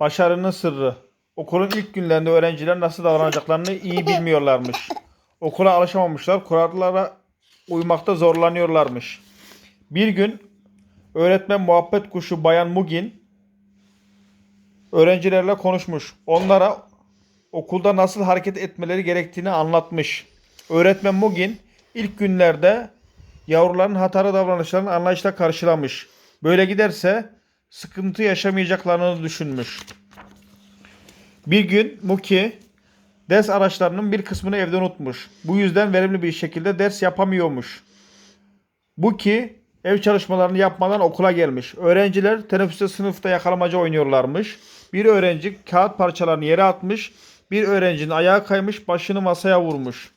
Başarının sırrı. Okulun ilk günlerinde öğrenciler nasıl davranacaklarını iyi bilmiyorlarmış. Okula alışamamışlar, kurallara uymakta zorlanıyorlarmış. Bir gün öğretmen muhabbet kuşu Bayan Mugin öğrencilerle konuşmuş. Onlara okulda nasıl hareket etmeleri gerektiğini anlatmış. Öğretmen Mugin ilk günlerde yavruların hatalı davranışlarını anlayışla karşılamış. Böyle giderse sıkıntı yaşamayacaklarını düşünmüş. Bir gün Muki ders araçlarının bir kısmını evde unutmuş. Bu yüzden verimli bir şekilde ders yapamıyormuş. Buki ev çalışmalarını yapmadan okula gelmiş. Öğrenciler teneffüste sınıfta yakalamaca oynuyorlarmış. Bir öğrenci kağıt parçalarını yere atmış. Bir öğrencinin ayağı kaymış, başını masaya vurmuş.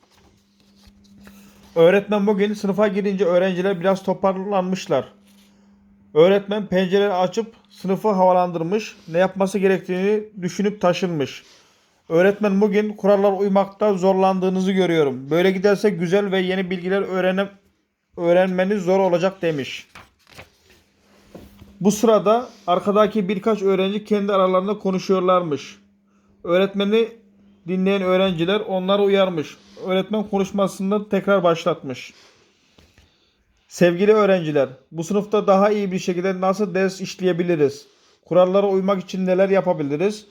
Öğretmen bugün sınıfa girince öğrenciler biraz toparlanmışlar. Öğretmen pencereleri açıp sınıfı havalandırmış, ne yapması gerektiğini düşünüp taşınmış. Öğretmen bugün kurallara uymakta zorlandığınızı görüyorum. Böyle giderse güzel ve yeni bilgiler öğrenem öğrenmeniz zor olacak demiş. Bu sırada arkadaki birkaç öğrenci kendi aralarında konuşuyorlarmış. Öğretmeni dinleyen öğrenciler onları uyarmış. Öğretmen konuşmasını tekrar başlatmış. Sevgili öğrenciler, bu sınıfta daha iyi bir şekilde nasıl ders işleyebiliriz? Kurallara uymak için neler yapabiliriz?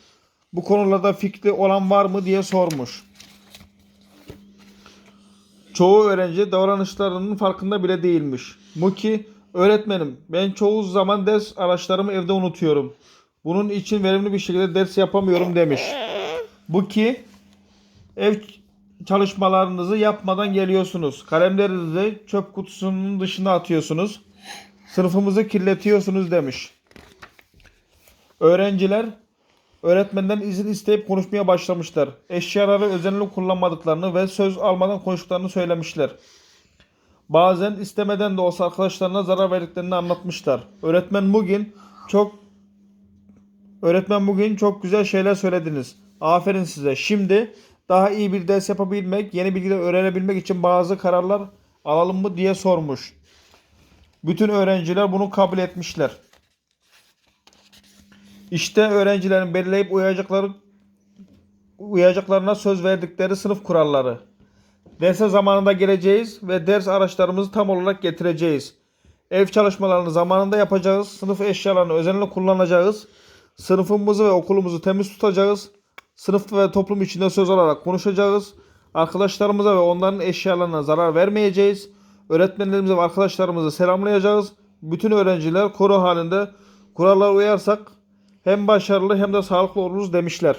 Bu konularda fikri olan var mı diye sormuş. Çoğu öğrenci davranışlarının farkında bile değilmiş. Muki, öğretmenim ben çoğu zaman ders araçlarımı evde unutuyorum. Bunun için verimli bir şekilde ders yapamıyorum demiş. Buki, ev çalışmalarınızı yapmadan geliyorsunuz. Kalemlerinizi çöp kutusunun dışına atıyorsunuz. Sınıfımızı kirletiyorsunuz demiş. Öğrenciler öğretmenden izin isteyip konuşmaya başlamışlar. Eşyaları özenli kullanmadıklarını ve söz almadan konuştuklarını söylemişler. Bazen istemeden de olsa arkadaşlarına zarar verdiklerini anlatmışlar. Öğretmen bugün çok Öğretmen bugün çok güzel şeyler söylediniz. Aferin size. Şimdi daha iyi bir ders yapabilmek, yeni bilgiler öğrenebilmek için bazı kararlar alalım mı diye sormuş. Bütün öğrenciler bunu kabul etmişler. İşte öğrencilerin belirleyip uyacakları uyacaklarına söz verdikleri sınıf kuralları. Derse zamanında geleceğiz ve ders araçlarımızı tam olarak getireceğiz. Ev çalışmalarını zamanında yapacağız. Sınıf eşyalarını özenle kullanacağız. Sınıfımızı ve okulumuzu temiz tutacağız. Sınıf ve toplum içinde söz olarak konuşacağız. Arkadaşlarımıza ve onların eşyalarına zarar vermeyeceğiz. Öğretmenlerimize ve arkadaşlarımızı selamlayacağız. Bütün öğrenciler koro halinde kurallara uyarsak hem başarılı hem de sağlıklı oluruz demişler.